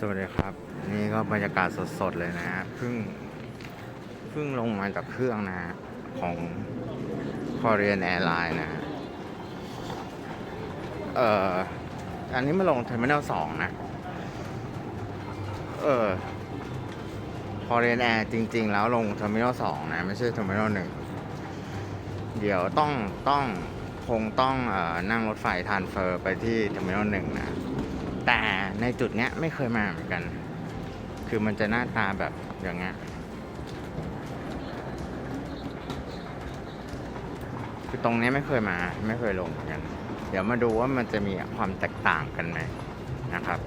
สวัสดีครับ นี่ก็บรรยากาศสดๆเลยนะฮะเพิ่งเพิ่งลงมาจากเครื่องนะฮะของ Korean Airline นะฮะเอ่ออันนี้มาลง Terminal 2นะ เออ Korean Air จริง ๆ แล้วลง Terminal 2นะ ไม่ใช่ Terminal 1เดี๋ยวต้องต้องคงต้องเออนั่งรถไฟทานเฟอร์ไปที่ Terminal 1นะ แต่ในจุดเนี้ยไม่เคยมาเหมือนกัน คือมันจะหน้าตาแบบอย่างเงี้ยคือตรงนี้ไม่เคยมาไม่เคยลงเหมือนกัน เดี๋ยวมาดูว่ามันจะมีความแตกต่างกันไหมนะครับ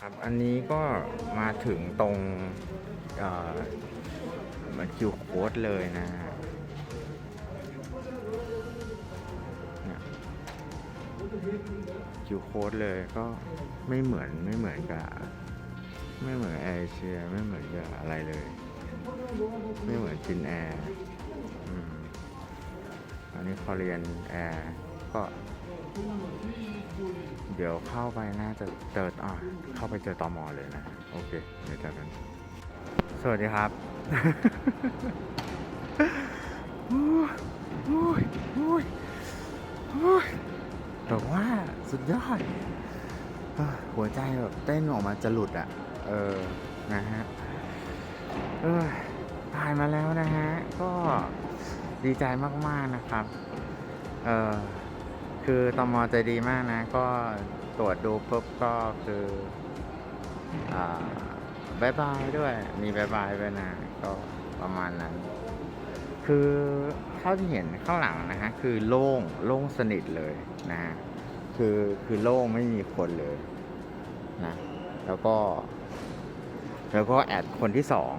ครับอันนี้ก็มาถึงตรงเอ่อมันคิวโค้ดเลยนะฮะ คิวโค้ดเลยก็ไม่เหมือนไม่เหมือนกับไม่เหมือนแอร์เอเชียไม่เหมือนกับอะไรเลย ไม่เหมือนจินแอร์อันนี้คอเรียนแอร์ก็ เดี๋ยวเข้าไปน่าจะเจออะเข้าไปเจอตอมอเลยนะ โอเค เดี๋ยวเจอกัน สวัสดีครับโอ้ยโอ้ยโอ้ย แต่ว่าสุดยอด หัวใจแบบเต้นออกมาจะหลุดอะ เออ นะฮะ เออผ่านมาแล้วนะฮะ ก็ดีใจมากๆนะครับ เออคือตมใจดีมากนะ ก็ตรวจดูปุ๊บก็คือ อ่าบายบายด้วย มีบายบายด้วยนะ ก็ประมาณนั้น คือ เท่าที่เห็นข้างหลังนะฮะคือโล่งโล่งสนิทเลยนะฮะคือคือโล่งไม่มีคนเลยนะแล้วก็ แล้วก็แอดคนที่สอง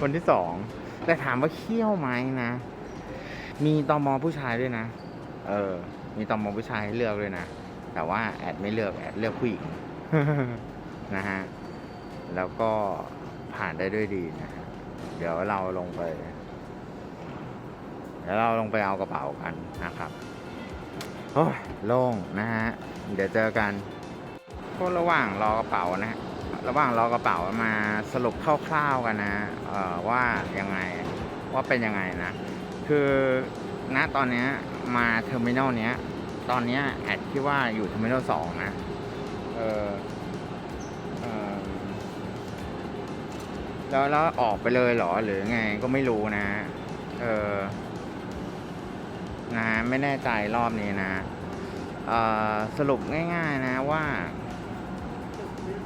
คนที่สองแต่ถามว่าเขี้ยวไหมนะ มีตอมอผู้ชายด้วยนะ เออ มีตอมอผู้ชายให้เลือกด้วยนะ แต่ว่าแอดไม่เลือกแอดเลือกผู้หญิงนะฮะ แล้วก็ผ่านได้ด้วยดีนะฮะ เดี๋ยวเราลงไป เดี๋ยวเราลงไปเอากระเป๋ากันนะครับโอ้ยโล่งนะฮะ เดี๋ยวเจอกันก็ระหว่างรอกระเป๋านะฮะระหว่างรอกระเป๋ามาสรุปคร่าวๆกันนะเอ่อว่ายังไงว่าเป็นยังไงนะ คือณตอนเนี้ยมาเทอร์มินอลเนี้ย ตอนเนี้ยแอดที่ว่าอยู่เทอร์มินอลสองนะเออเออแล้วแล้วออกไปเลยเหรอหรือไงก็ไม่รู้นะ เออ นะไม่แน่ใจรอบนี้นะสรุปง่าย ๆ นะว่า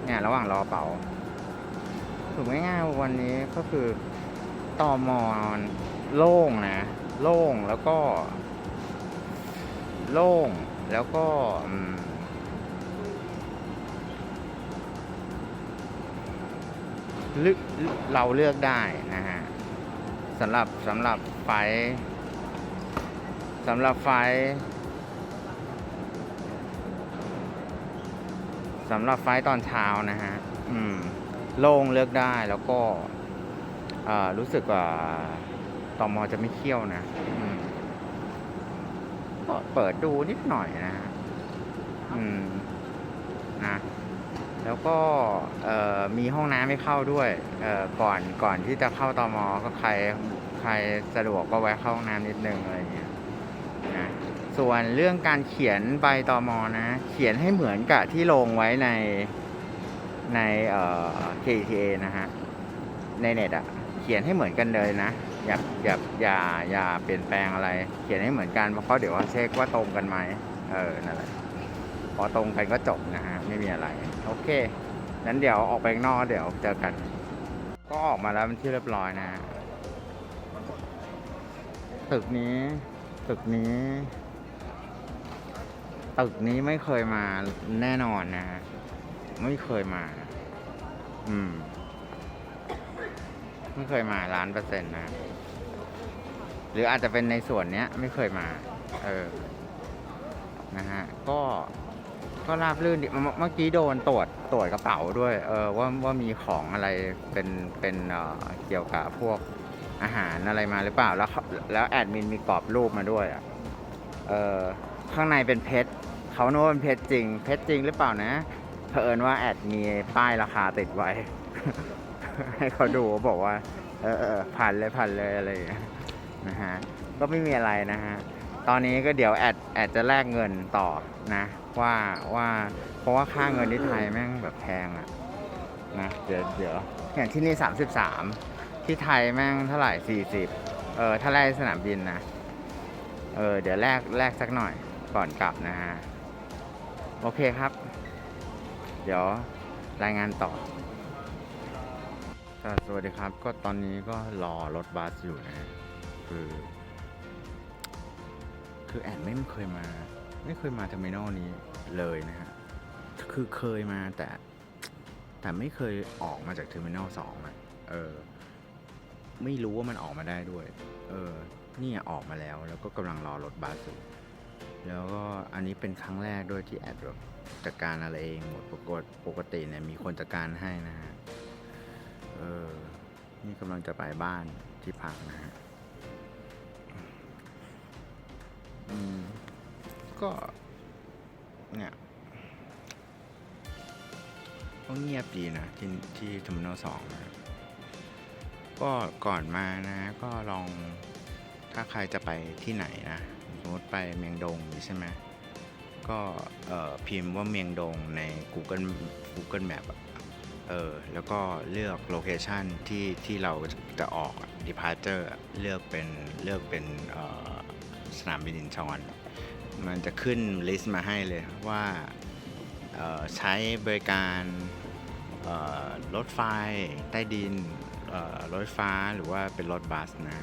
เนี่ยระหว่างรอเป๋าสรุปง่ายๆวันนี้ก็คือตอมอนโล่งนะ โล่งแล้วก็ โล่งแล้วก็เลือกเราเลือกได้นะฮะสำหรับสำหรับไฟ สำหรับไฟสำหรับไฟตอนเช้านะฮะ อืม โล่งเลือกได้แล้วก็อ่อรู้สึกว่าตอมอจะไม่เคี่ยวนะก็เปิดดูนิดหน่อยนะฮะ อืม นะ แล้วก็เอ่อมีห้องน้ำให้เข้าด้วยเอ่อก่อนก่อนที่จะเข้าตอมอก็ใครใครสะดวกก็แวะเข้าห้องน้ำนิดนึงอะไรอย่างเงี้ย ส่วนเรื่องการเขียนใบตอมอนะ เขียนให้เหมือนกับที่ลงไว้ในในเอ่อ KTA นะฮะ ในเน็ตอะเขียนให้เหมือนกันเลยนะอย่าอย่าอย่าอย่าเปลี่ยนแปลงอะไร เขียนให้เหมือนกันเพราะเดี๋ยวเขาเช็คว่าตรงกันไหมเออนั่นแหละพอตรงกันก็จบนะฮะไม่มีอะไรโอเคนั้นเดี๋ยวออกไปข้างนอกเดี๋ยวเจอกัน ก็ออกมาแล้วเป็นที่เรียบร้อยนะตึกนี้ตึกนี้ ตึกนี้ไม่เคยมาแน่นอนนะฮะ ไม่เคยมา อืม ไม่เคยมาล้านเปอร์เซ็นต์นะ หรืออาจจะเป็นในส่วนเนี้ย ไม่เคยมา เออ นะฮะ ก็ก็ราบรื่นดีเมื่อเมื่อกี้โดนตรวจตรวจกระเป๋าด้วย เออว่าว่ามีของอะไรเป็นเป็นเอ่อเกี่ยวกับพวกอาหารอะไรมาหรือเปล่าแล้วแล้วแอดมินมีกรอบรูปมาด้วยอะ เออ ข้างในเป็นเพชรเขาโน้ตเป็นเพชรจริง เพชรจริงหรือเปล่านะเผอิญว่าแอดมีป้ายราคาติดไว้ ให้เขาดูบอกว่า เออเออผ่านเลยผ่านเลยอะไรอย่างเงี้ยนะฮะก็ไม่มีอะไรนะฮะตอนนี้ก็เดี๋ยวแอดแอดจะแลกเงินต่อนะ ว่าว่าเพราะว่าค่าเงินที่ไทยแม่งแบบแพงอะนะเดี๋ยวเดี๋ยวอย่างที่นี่ 33 ที่ไทยแม่งเท่าไหร่ 40 เออถ้าแลกสนามบินนะ เออเดี๋ยวแลกแลกสักหน่อย ก่อนกลับนะฮะ โอเคครับ เดี๋ยวรายงานต่อ สวัสดีครับ ก็ตอนนี้ก็รอรถบัสอยู่นะ คือ คือแอนไม่เคยมา ไม่เคยมาเทอร์มินอลนี้เลยนะฮะ คือเคยมาแต่ แต่ไม่เคยออกมาจากเทอร์มินอลสองอะเออ ไม่รู้ว่ามันออกมาได้ด้วย เออเนี่ยออกมาแล้ว แล้วก็กำลังรอรถบัสอยู่ แล้วก็อันนี้เป็นครั้งแรกด้วยที่แอดแบบจัดการอะไรเองหมดปกติปกติเนี่ยมีคนจัดการให้นะฮะเออนี่กำลังจะไปบ้านที่พักนะฮะอืมก็เนี่ยก็เงียบดีนะที่ที่ทอร์มินอสองนะก็ก่อนมานะ ก็ลองถ้าใครจะไปที่ไหนนะ มมติไปเมียงดงนี้ใช่ไหมก็พิมพ์ว่าเมียงดงใน Google Google Map เออแล้วก็เลือกโลเคชันที่ที่เราจะออก departure เลือกเป็นเลือกเป็นสนามบินอินชอน มันจะขึ้นลิสต์มาให้เลยว่าใช้บริการรถไฟใต้ดินรถไฟฟ้าหรือว่าเป็นรถบัสนะ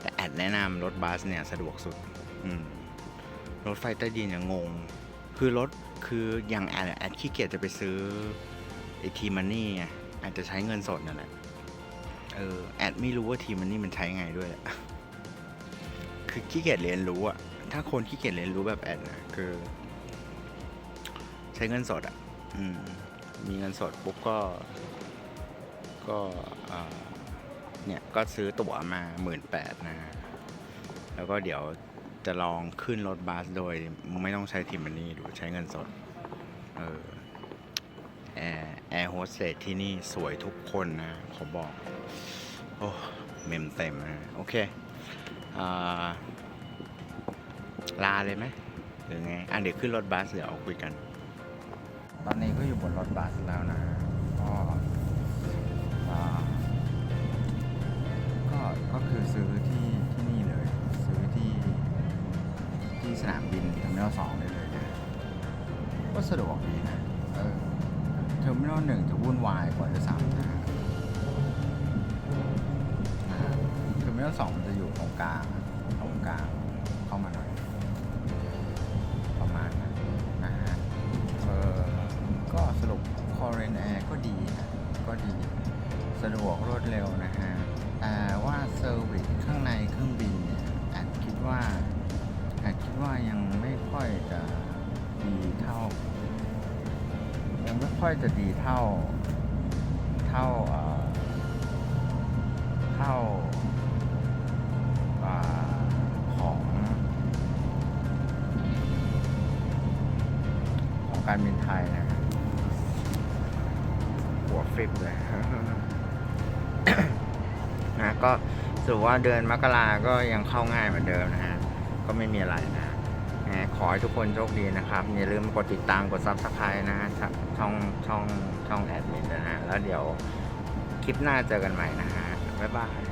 แต่แอดแนะนำรถบัสเนี่ยสะดวกสุด รถไฟใต้ดินยังงง คือรถคืออย่างแอดแอดขี้เกียจจะไปซื้อไอทีมันนี่ไงอาจจะใช้เงินสดนั่นแหละเออแอดไม่รู้ว่าทีมันนี่มันใช้ไงด้วยแหละคือขี้เกียจเรียนรู้อะถ้าคนขี้เกียจเรียนรู้แบบแอดนะคือ ใช้เงินสดอะอืมมีเงินสดปุ๊บก็ ก็เนี่ยก็ซื้อตั๋วมาหมื่นแปดนะ แล้วก็เดี๋ยว จะลองขึ้นรถบัสโดยไม่ต้องใช้ทิมมันนี่ดูใช้เงินสด เออแอร์แอร์โฮสเตสที่นี่สวยทุกคนนะขอบอก โอ้ เมมเต็มนะโอเคอ่าลาเลยไหมหรือไง อะเดี๋ยวขึ้นรถบัสเดี๋ยวเอาคุยกัน ตอนนี้ก็อยู่บนรถบัสแล้วนะก็ก็ก็คือซื้อที่ ที่สนามบินเทอร์มินอลสองได้เลยนะก็สะดวกดีนะเออเทอร์มินอลหนึ่งจะวุ่นวายกว่าจะซ้ำนะฮะนะฮะเทอร์มินอลสองมันจะอยู่ตรงกลางตรงกลางเข้ามาหน่อย ประมาณนั้นนะฮะเออก็สรุปคอเรนแอร์ก็ดีนะก็ดีสะดวกรวดเร็วนะฮะแต่ว่าเซอร์วิสข้างในเครื่องบินเนี่ยแอดคิดว่า แอดคิดว่ายังไม่ค่อยจะดีเท่า ยังไม่ค่อยจะดีเท่า เท่าเอ่อเท่าของของการบินไทยนะหัวฟิปเลยนะก็สรุปว่าเดือนมกราก็ยังเข้าง่ายเหมือนเดิมนะฮะ ก็ไม่มีอะไรนะขอให้ทุกคนโชคดีนะครับอย่าลืมกดติดตามกดซับสไครต์นะฮะช่องช่องช่องแอดมินนะฮะแล้วเดี๋ยวคลิปหน้าเจอกันใหม่นะฮะบ๊ายบาย